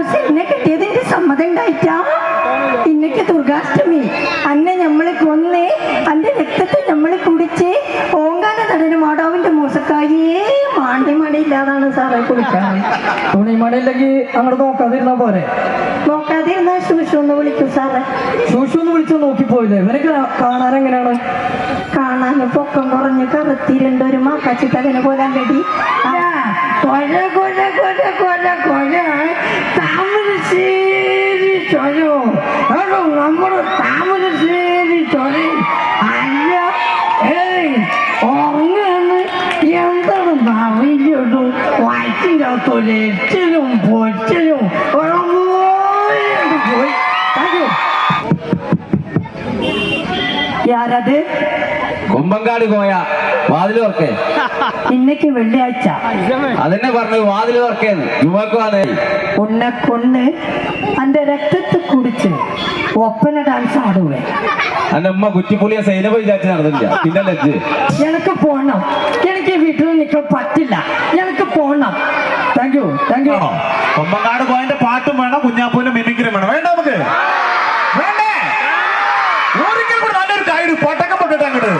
ദിവസം എന്നെ കിട്ടിയതിന്റെ സമ്മതം ഉണ്ടായിട്ടാ? ഇന്നക്ക് ദുർഗാഷ്ടമി. അന്നെ നമ്മൾ കൊന്ന് അന്റെ രക്തത്തെ നമ്മൾ കുടിച്ച് ഓങ്കാല നടന മാടാവിന്റെ മൂസക്കായേ മാണ്ടി മടിയില്ലാതാണ് സാറെ കുടിക്കാൻ. തുണിമണിയില്ലെങ്കിൽ അങ്ങോട്ട് നോക്കാതിരുന്നാ പോരെ? നോക്കാതിരുന്ന ശുശു ഒന്ന് വിളിക്കൂ സാറേ. ശൂഷു ഒന്ന് വിളിച്ചു നോക്കിപ്പോയില്ലേ? ഇവരൊക്കെ കാണാൻ എങ്ങനെയാണ്? കാണാൻ പൊക്കം കുറഞ്ഞ് കറുത്തിരുണ്ട് ഒരു മാക്കാച്ചി തകനെ പോലെ അല്ലടി കൊല കൊല കൊല കൊല വയറ്റിന്റെ അകത്തൊരു പോയി അയ്യോ യാരത് പോയ വാതിലോർക്കെ ഇന്നക്ക് വെള്ളിയാഴ്ച. അതന്നെ പറഞ്ഞു വാതിലോർക്കേന്ന് വർക്കേന്ന് യുവാക്ക് വന്നേ ഉന്നെ കൊന്ന് അന്റെ രക്തത്തെ കുടിച്ച് ഒപ്പന ഡാൻസ് ആടുവേ. അന്റെ ഉമ്മ കുറ്റിപ്പുളിയെ സൈനബ വിചാരിച്ച് നടന്നില്ല. പിന്നെ ലജ്ജ്. എനിക്ക് പോണം. എനിക്ക് വീട്ടിൽ നിൽക്കാൻ പറ്റില്ല. എനിക്ക് പോണം. ആണോ കൊമ്പങ്കാട് പോയന്റെ പാട്ടും വേണം കുഞ്ഞാപ്പൂന്റെ മിമിക്രിയും വേണം. വേണ്ട നമുക്ക്? വേണ്ടേ? ഒരിക്കൽ കൂടെ നല്ലൊരു കാര്യം പൊട്ടക്കം പൊട്ടിട്ട് അങ്ങോട്ട്.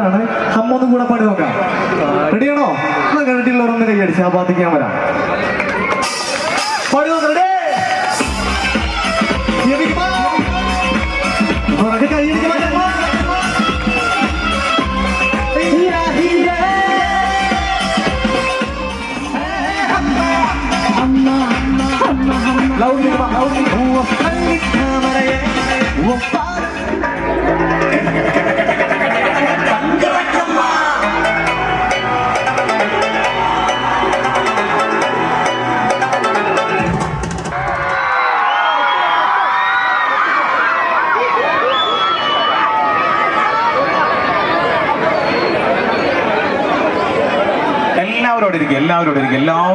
പാട്ടാണ് അമ്മ ഒന്നും കൂടെ പാടി നോക്കാം. റെഡിയാണോ എന്നാ കണ്ടിട്ടുള്ളവരൊന്ന് കൈ അടിച്ച് ആ ഭാഗത്തേക്ക് ഞാൻ വരാം പാടി നോക്കാം. Ready? ക്ഷമിക്കുമോ? ഉറക്കെ കൈ അടിച്ച് മാറ്റാമോ? ഹീര, ഹീര.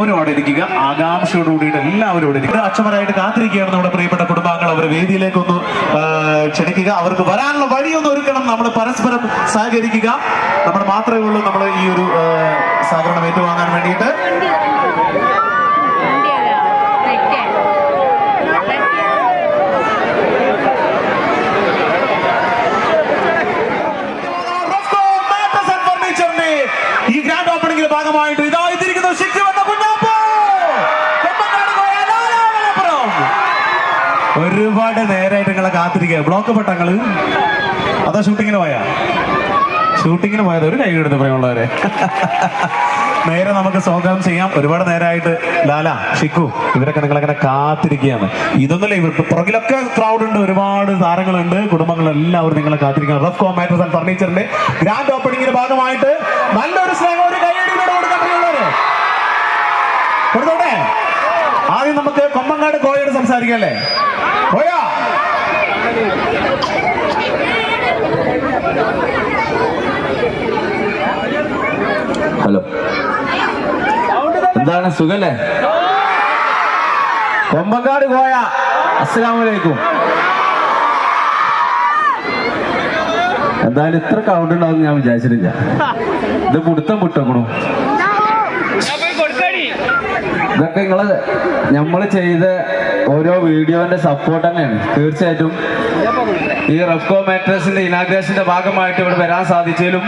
എല്ലാവരും അവിടെ ഇരിക്കുക. ആകാംക്ഷയോട് കൂടിയിട്ട് എല്ലാവരും അവിടെ ഇരിക്കുക. അച്ഛന്മാരായിട്ട് കാത്തിരിക്കുകയാണ് നമ്മുടെ പ്രിയപ്പെട്ട കുടുംബാംഗങ്ങൾ. അവരെ വേദിയിലേക്ക് ഒന്ന് ക്ഷണിക്കുക. അവർക്ക് വരാനുള്ള വഴിയൊന്ന് ഒരുക്കണം. നമ്മൾ പരസ്പരം സഹകരിക്കുക. നമ്മൾ മാത്രമേ ഉള്ളൂ നമ്മൾ ഈ ഒരു സഹകരണം ഏറ്റുവാങ്ങാൻ വേണ്ടിയിട്ട്. ഈ ഗ്രാൻഡ് ഓപ്പണിംഗിന്റെ ഭാഗമായിട്ട് ഇതാ എത്തിയിരിക്കുന്നു ശിക്ഷ വന്ന കുഞ്ഞാപ്പോ കൊമ്പങ്കാട് പോയ ലാലാ മലപ്പുറം. ഒരുപാട് നേരമായിട്ട് നിങ്ങളെ കാത്തിരിക്കുക ബ്ലോക്ക് പെട്ടങ്ങൾ അതാ ഷൂട്ടിങ്ങിന് പോയാ. ഷൂട്ടിങ്ങിന് പോയത് ഒരു കൈ എടുത്ത് പറയുള്ളവരെ നേരെ നമുക്ക് സ്വാഗതം ചെയ്യാം. ഒരുപാട് നേരമായിട്ട് ലാല ഷിക്കു ഇവരൊക്കെ നിങ്ങളങ്ങനെ കാത്തിരിക്കുകയാണ്. ഇതൊന്നുമില്ല ഇവർ പുറകിലൊക്കെ ക്രൗഡ് ഉണ്ട് ഒരുപാട് താരങ്ങളുണ്ട് കുടുംബങ്ങളെല്ലാവരും നിങ്ങളെ കാത്തിരിക്കുകയാണ്. റഫ് കോമാറ്റേഴ്സ് ആൻഡ് ഫർണിച്ചറിന്റെ ഗ്രാൻഡ് ഓപ്പണിംഗിന്റെ ഭാഗമായിട്ട് നല്ലൊരു സ്നേഹം ഒരു ആദ്യം നമുക്ക് കൊമ്പങ്ങാട് കോഴിയോട് സംസാരിക്കാം അല്ലേ? കോയാ ഹലോ എന്താണ് സുഖല്ലേ? കൊമ്പങ്കാട് പോയ. അസ്സലാമലൈക്കും എന്തായാലും ഇത്ര കൗണ്ട് ഉണ്ടാവും ഞാൻ വിചാരിച്ചിട്ടില്ല. ഇത് പുടുത്തം പുട്ടക്കണു. ഇതൊക്കെ നിങ്ങൾ നമ്മൾ ചെയ്ത ഓരോ വീഡിയോന്റെ സപ്പോർട്ട് തന്നെയാണ്. തീർച്ചയായിട്ടും. ഈ റെഫ്കോ മാട്രസിന്റെ ഇനാഗ്രേഷന്റെ ഭാഗമായിട്ട് ഇവിടെ വരാൻ സാധിച്ചാലും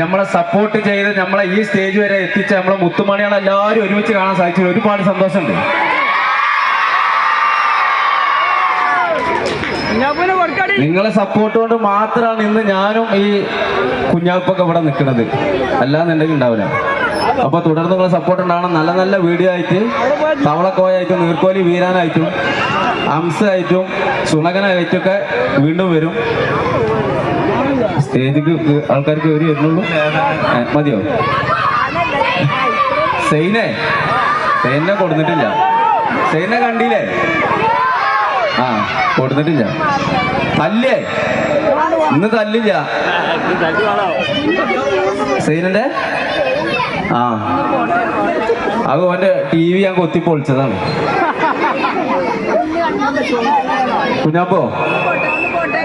നമ്മളെ സപ്പോർട്ട് ചെയ്ത് നമ്മളെ ഈ സ്റ്റേജ് വരെ എത്തിച്ച നമ്മളെ മുത്തുമണികളെ എല്ലാവരും ഒരുമിച്ച് കാണാൻ സാധിച്ചു ഒരുപാട് സന്തോഷമുണ്ട്. നിങ്ങളെ സപ്പോർട്ട് കൊണ്ട് മാത്രമാണ് ഇന്ന് ഞാനും ഈ കുഞ്ഞാപ്പൊക്കെ ഇവിടെ നിൽക്കുന്നത്. അല്ലാന്നുണ്ടെങ്കിൽ ഉണ്ടാവില്ല. അപ്പൊ തുടർന്ന് നിങ്ങളെ സപ്പോർട്ട് ഉണ്ടാവണം. നല്ല നല്ല വീഡിയോ ആയിട്ട് തവളക്കോയായിട്ടും നീർക്കോലി വീരാനായിട്ടും അംസായിട്ടും സുണകനായിട്ടൊക്കെ വീണ്ടും വരും. സ്റ്റേജിക്ക് ആൾക്കാർക്ക് കയറി വരുന്നുള്ളൂ. മതിയോ? സെയിനെ സെയിനെ കൊടുത്തിട്ടില്ല. സെയിനെ കണ്ടില്ലേ? ആ കൊടുത്തിട്ടില്ല. തല്ലേ. ഇന്ന് തല്ലില്ല. സെയിനന്റെ? ആ. അത് ഓന്റെ ടി വി ഞാൻ കൊത്തി പൊളിച്ചതാണ് കുഞ്ഞാപ്പോ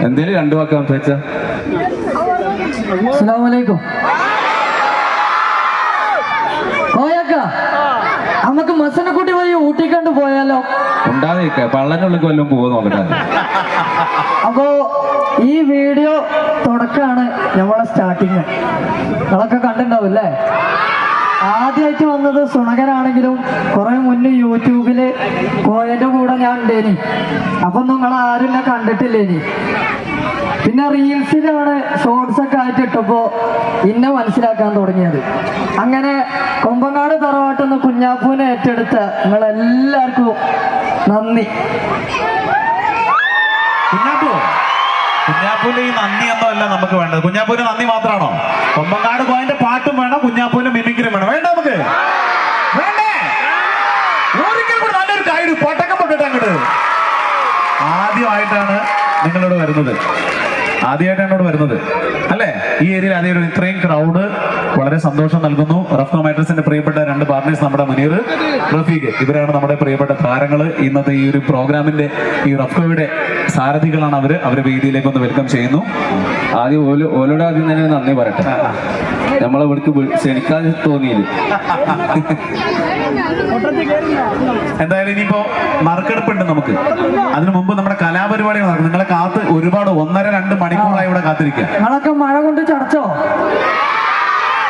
എന്തേലും രണ്ടു വാക്കാൻ അസ്സലാമലൈക്കും ഓയക്ക നമുക്ക് മസനക്കുട്ടി വഴി ഊട്ടിക്കണ്ട് പോയാലോ? ഉണ്ടാതിരിക്ക പള്ളനുള്ളിൽ കൊല്ലം പോകും നോക്കട്ടെ അപ്പോ ഈ വീഡിയോ തുടക്കാണ് നമ്മളെ സ്റ്റാർട്ടിങ് നിങ്ങളൊക്കെ കണ്ടിട്ടുണ്ടാവും അല്ലേ? ആദ്യമായിട്ട് വന്നത് സുണകരാണെങ്കിലും കുറെ മുന്നേ യൂട്യൂബിൽ കോയന്റെ കൂടെ ഞാൻ ഉണ്ടേനി. അപ്പൊ നിങ്ങൾ ആരും കണ്ടിട്ടില്ലേനി. പിന്നെ റീൽസിലാണ് ഷോർട്സ് ഒക്കെ ആയിട്ട് ഇട്ടപ്പോ ഇന്നെ മനസ്സിലാക്കാൻ തുടങ്ങിയത്. അങ്ങനെ കൊമ്പങ്ങാട് തറവാട്ടെന്ന് കുഞ്ഞാപ്പൂനെ ഏറ്റെടുത്ത നിങ്ങളെല്ലാവർക്കും നന്ദി. കുഞ്ഞാപ്പൂൽ ഈ നന്ദി ഒന്നും അല്ല നമുക്ക് വേണ്ടത്. കുഞ്ഞാപ്പൂന്റെ നന്ദി മാത്രമാണോ? കൊമ്പങ്ങാട് പോയിന്റെ പാട്ടും വേണം കുഞ്ഞാപ്പൂന്റെ വേണം വേണ്ട നമുക്ക്. വേണ്ടേ? ഒരിക്കൽ കൂടി നല്ലൊരു കാര്യം പൊട്ടക്കം പൊട്ടിട്ട് അങ്ങോട്ട് ആദ്യമായിട്ടാണ് നിങ്ങളോട് വരുന്നത്. ആദ്യമായിട്ടാണ് ഇവിടെ വരുന്നത്. അല്ലേ? ഈ ഏരിയയിൽ ആദ്യമായിട്ട് ഇത്രയും ക്രൗഡ് വളരെ സന്തോഷം നൽകുന്നു. റഫ്കോ മൈട്രസിന്റെ പ്രിയപ്പെട്ട രണ്ട് പാർട്ട്നേഴ്സ് നമ്മുടെ മുനീർ റഫീഖ്. ഇവരാണ് നമ്മുടെ പ്രിയപ്പെട്ട താരങ്ങൾ ഇന്നത്തെ ഈ ഒരു പ്രോഗ്രാമിന്റെ ഈ റഫ്കോയുടെ സാരഥികളാണ് അവർ. അവരെ വേദിയിലേക്ക് ഒന്ന് വെൽക്കം ചെയ്യുന്നു. ആദ്യം ഓൽ ഓലോട് ആദ്യം തന്നെ നന്ദി പറയട്ടെ. നമ്മളെ ഇവിടേക്ക് ക്ഷണിക്കാൻ തോന്നിയില്ല. എന്തായാലും ഇനിയിപ്പോ നറുക്കെടുപ്പുണ്ട് നമുക്ക്. അതിനു മുമ്പ് നമ്മുടെ കലാപരിപാടികൾ നടക്കും. നിങ്ങളെ കാത്ത് ഒരുപാട് ഒന്നര രണ്ട് മണിക്കൂറായി ഇവിടെ കാത്തിരിക്കുക. നിങ്ങളൊക്കെ മഴ കൊണ്ട് ചടച്ചോ?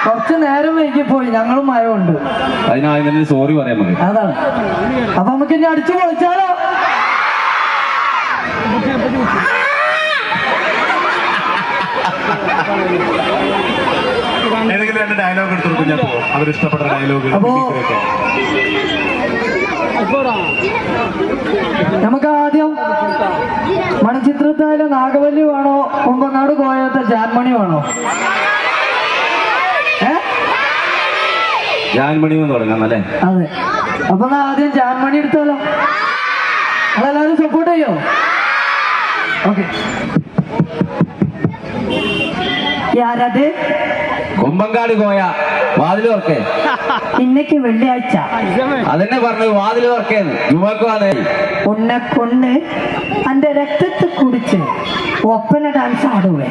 കുറച്ച് നേരം വൈകി പോയി. ഞങ്ങളും മഴ കൊണ്ട്. അതിനായി സോറി പറയാൻ അതാണ്. അപ്പൊ നമുക്ക് ഇനി അടിച്ചു പൊളിച്ചാലോ? ഏതെങ്കിലും രണ്ട് ഡയലോഗ് എടുത്തു കുഞ്ഞപ്പോ അവർ ഇഷ്ടപ്പെട്ട ഡയലോഗ് നമുക്ക് ആദ്യം മണിച്ചിത്രത്തിലെ നാഗവല്ലി വേണോ? കുമ്പനാട് കോയത്തെ ജാൻമണി വേണോ? ഏ? ജാൻമണി എന്ന് തുടങ്ങാം അല്ലേ? അതെ. അപ്പൊ ആദ്യം ജാൻമണി എടുത്താലോ? അതെല്ലാവരും സപ്പോർട്ട് ചെയ്യോ? ഓക്കെ യാരത്? കൊമ്പങ്കാട് കോയ വാതിലോർക്കെ. ഇന്നക്ക് വെള്ളിയാഴ്ച. അതന്നെ പറഞ്ഞു വാതിലോർക്കേന്ന്. ഓർക്കേന്ന് യുവാക്ക് വന്നേ ഉന്നെ കൊണ്ണ് അന്റെ രക്തത്തെ കുടിച്ച് ഒപ്പന ഡാൻസ് ആടുവേ.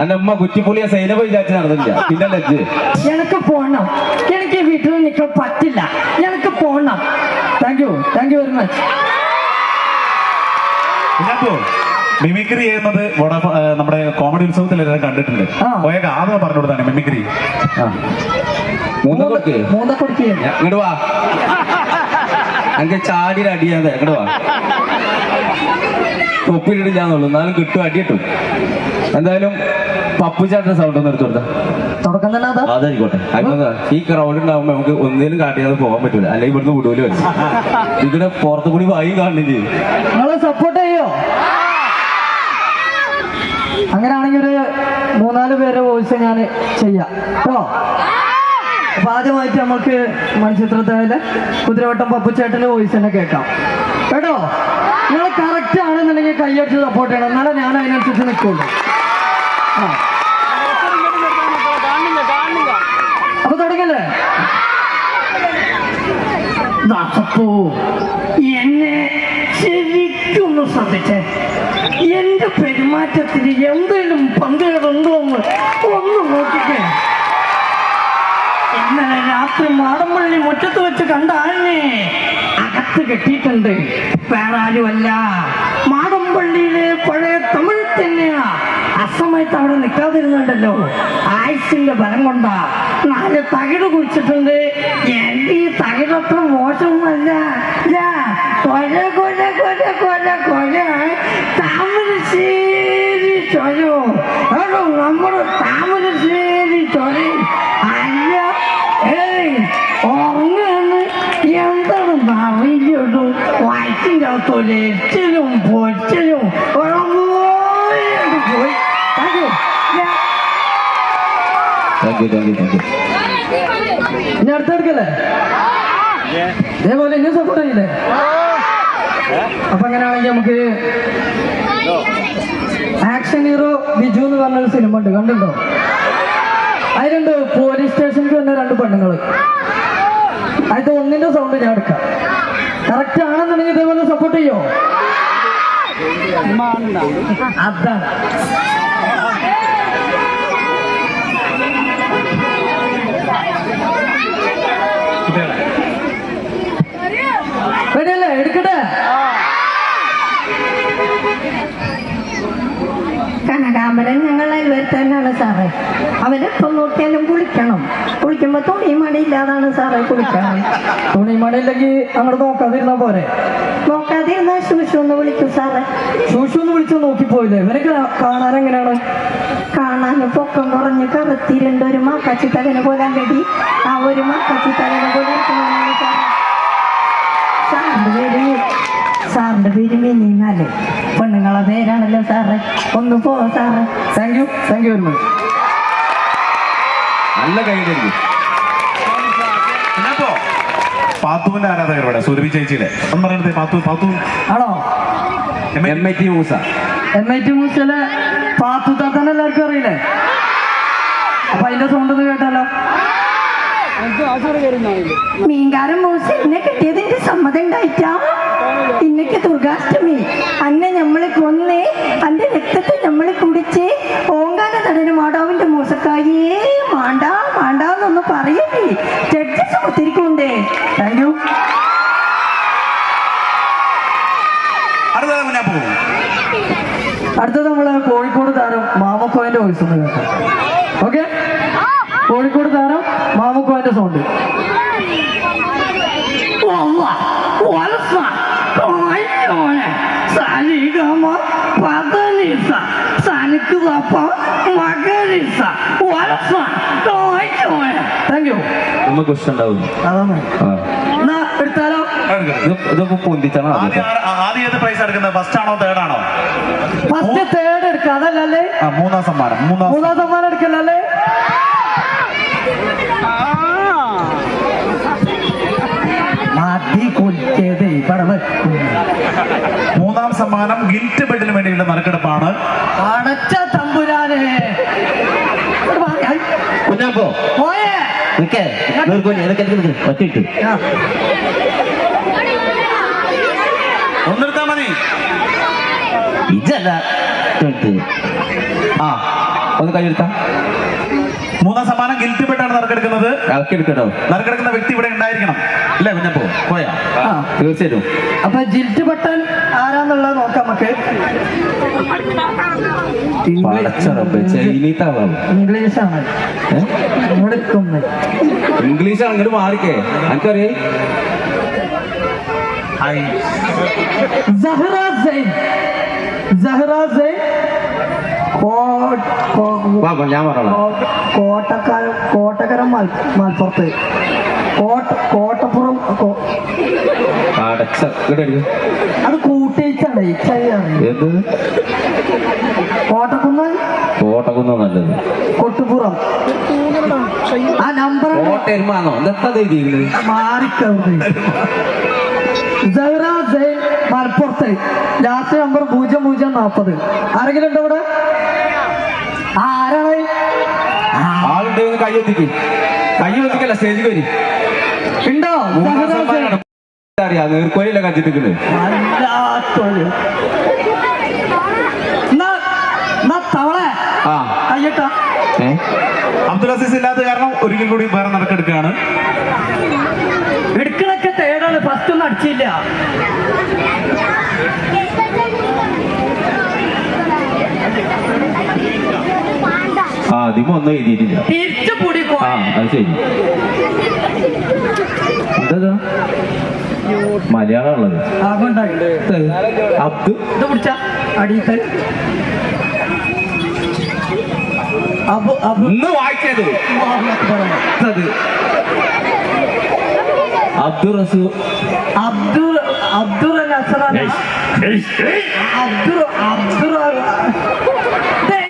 അന്റെ ഉമ്മ കുറ്റിപ്പുളിയ സൈനബ വിചാരിച്ച് നടന്നില്ല. പിന്നെ ലജ്ജ് എനിക്ക് പോണം. എനിക്ക് വീട്ടിൽ നിൽക്കാൻ പറ്റില്ല. എനിക്ക് പോണം. Thank you thank you very much mimicry ചെയ്യുന്നത് നമ്മുടെ കോമഡി ഉത്സവത്തിൽ എല്ലാവരും കണ്ടിട്ടുണ്ട്. പോയ ആദ്യം പറഞ്ഞു കൊടുത്താണ് മിമിക്രി. ഇങ്ങോട്ട് വാ. എനിക്ക് അടിയാതെ. ഇങ്ങോട്ട് വാ. തൊപ്പിലിടില്ലാന്നുള്ളൂ. എന്നാലും കിട്ടും അടി കിട്ടും. എന്തായാലും പപ്പു ചാട്ടിന്റെ സൗണ്ട് ഒന്ന് എടുത്തു കൊടുത്താ. തുടക്കം തന്നെ അതാ. അതായിക്കോട്ടെ. ഈ ക്രൗഡ് ഉണ്ടാവുമ്പോ നമുക്ക് ഒന്നേലും കാട്ടിയാതെ പോകാൻ പറ്റൂല. അല്ലെങ്കിൽ ഇവിടുന്ന് വിടൂല വരും ഇതിടെ പുറത്തു കൂടി വായി കാണുന്നില്ല ചെയ്യും. സപ്പോർട്ട് ചെയ്യോ? അങ്ങനെയാണെങ്കിൽ ഒരു മൂന്നാൽ പേരെ വോയിസ് ഞാൻ ചെയ്യാം. കേട്ടോ? അപ്പൊ ആദ്യമായിട്ട് നമുക്ക് മൺചിത്രത്തിലെ കുതിരവട്ടം പപ്പുച്ചേട്ടന്റെ വോയിസ് തന്നെ കേൾക്കാം. കേട്ടോ? നിങ്ങൾ കറക്റ്റ് ആണെന്നുണ്ടെങ്കിൽ കൈയടിച്ച് സപ്പോർട്ട് ചെയ്യണം. എന്നാലേ ഞാൻ അതിനനുസരിച്ച് നിൽക്കുള്ളൂ അപ്പൊ തുടങ്ങല്ലേ? എന്നെ ശരിക്കൊന്ന് ശ്രദ്ധിച്ചേ. എന്റെ പെരുമാറ്റത്തിന് എന്തെങ്കിലും പങ്കുകളുണ്ടോ എന്ന് ഒന്ന് നോക്കിക്കേ. ഇന്നലെ രാത്രി മാടമ്പള്ളി മുറ്റത്ത് വെച്ച് കണ്ട ആളിനെ അകത്ത് കെട്ടിയിട്ടുണ്ട്. വേറെ ആരുമല്ല മാടമ്പള്ളിയിലെ പഴയ തമിഴ് തന്നെയാ. അസമയത്ത് അവിടെ നിൽക്കാതിരുന്നുണ്ടല്ലോ. ആയുസിന്റെ ബലം കൊണ്ടാ നാല് തകിട് കുഴിച്ചിട്ടുണ്ട്. എന്റെ ഈ തകിടത്ര മോശമൊന്നുമല്ല. ഇതാ, കൊല കൊല കൊല കൊല കൊല താമര ചൊരു എടോ നമ്മുടെ താമരശ്ശേരി ചൊരി അല്ല ഏയ് ഉറങ്ങാന്ന് എന്താണ് അറിയില്ലടോ വയറ്റിന്റെ അകത്തൊരു എച്ചിലും പൊച്ചിലും പോയി thank you thank you thank you thank you ഇനി അടുത്തെടുക്കല്ലേ ഇതേപോലെ ഇനി സപ്പോർട്ട് ചെയ്യില്ലേ അപ്പൊ അങ്ങനെയാണെങ്കിൽ നമുക്ക് ആക്ഷൻ ഹീറോ ബിജു എന്ന് പറഞ്ഞൊരു സിനിമ ഉണ്ട് കണ്ടുണ്ടോ അതിലുണ്ട് പോലീസ് സ്റ്റേഷനിൽ വന്ന രണ്ട് പെണ്ണുങ്ങൾ അതിന്റെ ഒന്നിന്റെ സൗണ്ട് ഞാൻ എടുക്കാം. കറക്റ്റ് ആണെന്നുണ്ടെങ്കിൽ ഇതേപോലെ സപ്പോർട്ട് ചെയ്യോ? അതാണ്. കനകാമരൻ ഞങ്ങളെ വരുത്താനാണ് സാറേ. അവനെപ്പം നോക്കിയാലും കുളിക്കണം. കുളിക്കുമ്പോൾ തുണി മടിയില്ലാതാണ് സാറേ കുളിക്കണം തുണിമണിയില്ലെങ്കിൽ അങ്ങോട്ട് നോക്കാതിരുന്ന പോരെ? നോക്കാതിരുന്ന ശൂശു ഒന്ന് വിളിക്കും സാറേ. ശൂഷു ഒന്ന് വിളിച്ചു നോക്കിപ്പോയില്ലേ? ഇവരൊക്കെ കാണാൻ എങ്ങനെയാണ്? കാണാൻ പൊക്കം കുറഞ്ഞ് കറുത്തിരുണ്ട്. ഒരു മാക്കാച്ചി തകന് പോലെ കടി ആ ഒരു മാക്കാച്ചി തകന് പോലെ. സാറിന്റെ പേര് സാറിന്റെ പേര് മിനിന്നല്ലേ പെണ്ണുങ്ങളെ പേരാണല്ലോ സാറേ ഒന്ന് പോ സാറേ thank you thank you very much നല്ല കുഞ്ഞാപ്പോ പാത്തുവിന്റെ ആരാധകർ ഇവിടെ സുരഭി ചേച്ചിയുടെ പറയണത് പാത്തു പാത്തു ആണോ M I T Moosa M I T മൂസിലെ Pathu താത്താൻ എല്ലാവർക്കും അറിയില്ലേ അപ്പൊ അതിന്റെ സൗണ്ട് ഒന്ന് കേട്ടാലോ മീൻകാരൻ മൂസ എന്നെ കിട്ടിയതിന്റെ സമ്മതം ഉണ്ടായിട്ടാ ജഡ്ജസ് ഒത്തിരിക്കുണ്ടേ താങ്ക് യു. അടുത്തത് നമ്മൾ കോഴിക്കോട് താരം മാമക്കോയന്റെ വോയിസ് ഒന്ന് കേട്ടോ ഓക്കെ കോഴിക്കോട് താരം മാമക്കോയന്റെ സൗണ്ട് താങ്ക് യു നമുക്ക് ഇഷ്ടമുണ്ടാവും ഉണ്ടാവും എടുത്താലോ? ഇത് ഇതൊക്കെ പൊന്തിച്ചാണ് ആദ്യം. ആ- ആദ്യം ഏത് പ്രൈസ് എടുക്കുന്നത്? ഫസ്റ്റ് ആണോ തേർഡ് ആണോ? ഫസ്റ്റ് തേർഡ് എടുക്കുക മൂന്നാം സമ്മാനം മൂന്നാം മൂന്നാം സമ്മാനം. എടുക്കല്ലേ. മൂന്നാം സമ്മാനം ഗിൽറ്റ് ബെഡിന് വേണ്ടിയുള്ള നറുക്കെടുപ്പാണ്. അടച്ച തമ്പുരാനെ. കുഞ്ഞാപ്പോ പോയേ. നിക്കേ. നീർക്കോലി നിനക്ക് നിനക്ക് ഒറ്റയിട്ട് ആ, ഒന്നെടുത്താ മതി. ഇതല്ല ഇട്ട്. ആ. ഒന്ന് കൈയെടുത്താ മൂന്നാം സമ്മാനം ഗിൽറ്റ് പെട്ടാണ് നറുക്കെടുക്കുന്നത്. ഇളക്കി നറുക്കെടുക്കുന്ന വ്യക്തി ഇവിടെ ഉണ്ടായിരിക്കണം. അല്ലേ കുഞ്ഞപ്പോ? പോയാ. തീർച്ചയായിട്ടും. അപ്പൊ ജിൽറ്റ് പെട്ടൻ ആരാന്നുള്ളത് നോക്കാം നമുക്ക്. ഇംഗ്ലീഷാണ്. ഇംഗ്ലീഷ് അങ്ങോട്ട് മാറിക്കേ. എനിക്കറിയേ സഹ്റ സൈൻ. സഹ്റ സൈൻ. ഞാൻ പറഞ്ഞോളാം കോ- കോട്ടക്കാര മലപ്പുറത്ത് കോട്ട കോട്ടപ്പുറം. അത് കൂട്ടിയിട്ടുണ്ട് കോട്ടക്കുന്ന്? കോട്ടകുന്ന നല്ലത്. കൊട്ടുപുറം. ആ നമ്പർ കോട്ടയമാണോ എന്താ സൈൻ മലപ്പുറത്ത് ലാസ്റ്റ് നമ്പർ പൂജ്യം പൂജ്യം നാൽപ്പത് ആരെങ്കിലും ഉണ്ടോ ഇവിടെ ആരാണ് ആളുണ്ട് ഒന്ന് കൈ ഒത്തിക്ക് കൈ സ്റ്റേജിൽ വരി. ഉണ്ടോ? അറിയാം നീർക്കോയില്ല അയ്യട്ടാ അബ്ദുൽ അസീസ് ഇല്ലാത്ത കാരണം ഒരിക്കൽ കൂടി വേറെ നടക്കെടുക്കുകയാണ്. എടുക്കണൊക്കെ തേടാണ് ഫസ്റ്റ് ഒന്നും അടിച്ചില്ല. ആ ഒന്നും എഴുതിയിട്ടില്ല. തിരിച്ചു കൂടി ആ അത് ശരി. എന്താ? മലയാളം ഉള്ളത് അബ്ദു. അബു ഇന്ന് അത് അബ്ദുൾ റസൂ. അബ്ദുൾ അബ്ദുൾ നസറാന. അബ്ദുൾ അബ്ദുൾ